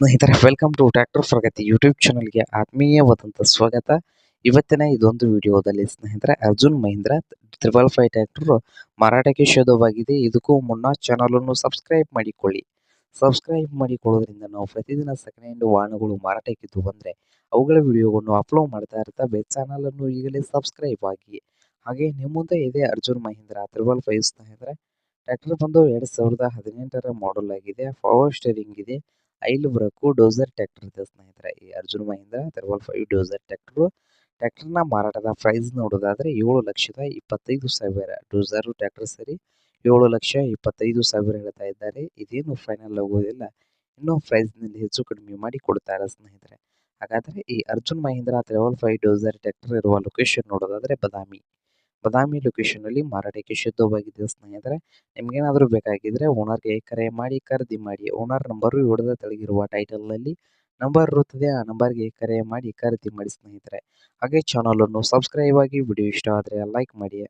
ಸ್ನೇಹಿತರೆ welcome to tractor Pragati YouTube ಚಾನಲ್ಗೆ ಆತ್ಮೀಯವಾದಂಥ ಸ್ವಾಗತ. ಇವತ್ತಿನ ಇದೊಂದು ವಿಡಿಯೋದಲ್ಲಿ ಸ್ನೇಹಿತರೆ, Arjun Mahindra triple five tractor ಮಾರಾಟಕ್ಕೆ ಶೋಧವಾಗಿದೆ. ಇದಕ್ಕೂ ಮುನ್ನ ಚಾನಲನ್ನು ಸಬ್ಸ್ಕ್ರೈಬ್ ಮಾಡಿಕೊಳ್ಳಿ. ಸಬ್ಸ್ಕ್ರೈಬ್ ಮಾಡಿಕೊಳ್ಳೋದ್ರಿಂದ ನಾವು ಪ್ರತಿದಿನ ಸೆಕೆಂಡ್ ಹ್ಯಾಂಡ್ ವಾಹನಗಳು ಮಾರಾಟಕ್ಕಿದ್ದು ಬಂದರೆ, ಅವುಗಳ ವಿಡಿಯೋವನ್ನು ಅಪ್ಲೋಡ್ ಮಾಡ್ತಾ ಇರ್ತವೆ ಚಾನಲನ್ನು ಈಗಲೇ ಸಬ್ಸ್ಕ್ರೈಬ್ ಆಗಿ. ಹಾಗೆ ನಿಮ್ಮ ಇದೆ ಅರ್ಜುನ್ ಮಹೀಂದ್ರ ತ್ರಿಬಲ್ ಫೈವ್ ಸ್ನೇಹಿತರೆ. ಟ್ರ್ಯಾಕ್ಟರ್ ಬಂದು ಎರಡು ಸಾವಿರದ ಹದಿನೆಂಟರ ಮಾಡೆಲ್ ಆಗಿದೆ ಪವರ್ ಸ್ಟೇರಿಂಗ್ ಇದೆ. ಐಲ್ ಬರಕು ಡೋಸರ್ ಟ್ರ್ಯಾಕ್ಟರ್ ಇದೆ ಸ್ನೇಹಿತರೆ. ಈ Arjun Mahindra triple five dozer tractor ಟ್ರ್ಯಾಕ್ಟರ್ನ ಮಾರಾಟದ ಪ್ರೈಸ್ ನೋಡೋದಾದ್ರೆ ಏಳು ಲಕ್ಷದ ಇಪ್ಪತ್ತೈದು ಸಾವಿರ. ಡೋಸರ್ ಟ್ರ್ಯಾಕ್ಟರ್ ಸರಿ ಏಳು ಲಕ್ಷ ಇಪ್ಪತ್ತೈದು ಸಾವಿರ ಹೇಳ್ತಾ ಇದ್ದಾರೆ. ಇದೇನು ಫೈನಲ್ ಆಗೋದಿಲ್ಲ. ಇನ್ನೂ ಪ್ರೈಸ್ನಲ್ಲಿ ಹೆಚ್ಚು ಕಡಿಮೆ ಮಾಡಿ ಕೊಡ್ತಾರೆ ಸ್ನೇಹಿತರೆ. ಹಾಗಾದರೆ ಈ Arjun Mahindra, triple five dozer tractor ಇರುವ ಲೊಕೇಶನ್ ನೋಡೋದಾದ್ರೆ ಬದಾಮಿ. ಬದಾಮಿ ಲೊಕೇಶನ್ನಲ್ಲಿ ಮಾರಾಟಕ್ಕೆ ಶುದ್ಧವಾಗಿದೆ ಸ್ನೇಹಿತರೆ ನಿಮ್ಗೇನಾದರೂ ಬೇಕಾಗಿದ್ರೆ ಓನರ್ಗೆ ಕರೆ ಮಾಡಿ, ಖರೀದಿ ಮಾಡಿ ಓನರ್ ನಂಬರು ಹಿಡಿದ ತೆಳಗಿರುವ ಟೈಟಲ್ನಲ್ಲಿ ನಂಬರ್ ಇರುತ್ತದೆ, ಆ ನಂಬರ್ಗೆ ಕರೆ ಮಾಡಿ, ಖರೀದಿ ಮಾಡಿ ಸ್ನೇಹಿತರೆ. ಹಾಗೆ ಚಾನಲನ್ನು ಸಬ್ಸ್ಕ್ರೈಬ್ ಆಗಿ ವಿಡಿಯೋ ಇಷ್ಟ ಆದರೆ ಲೈಕ್ ಮಾಡಿ.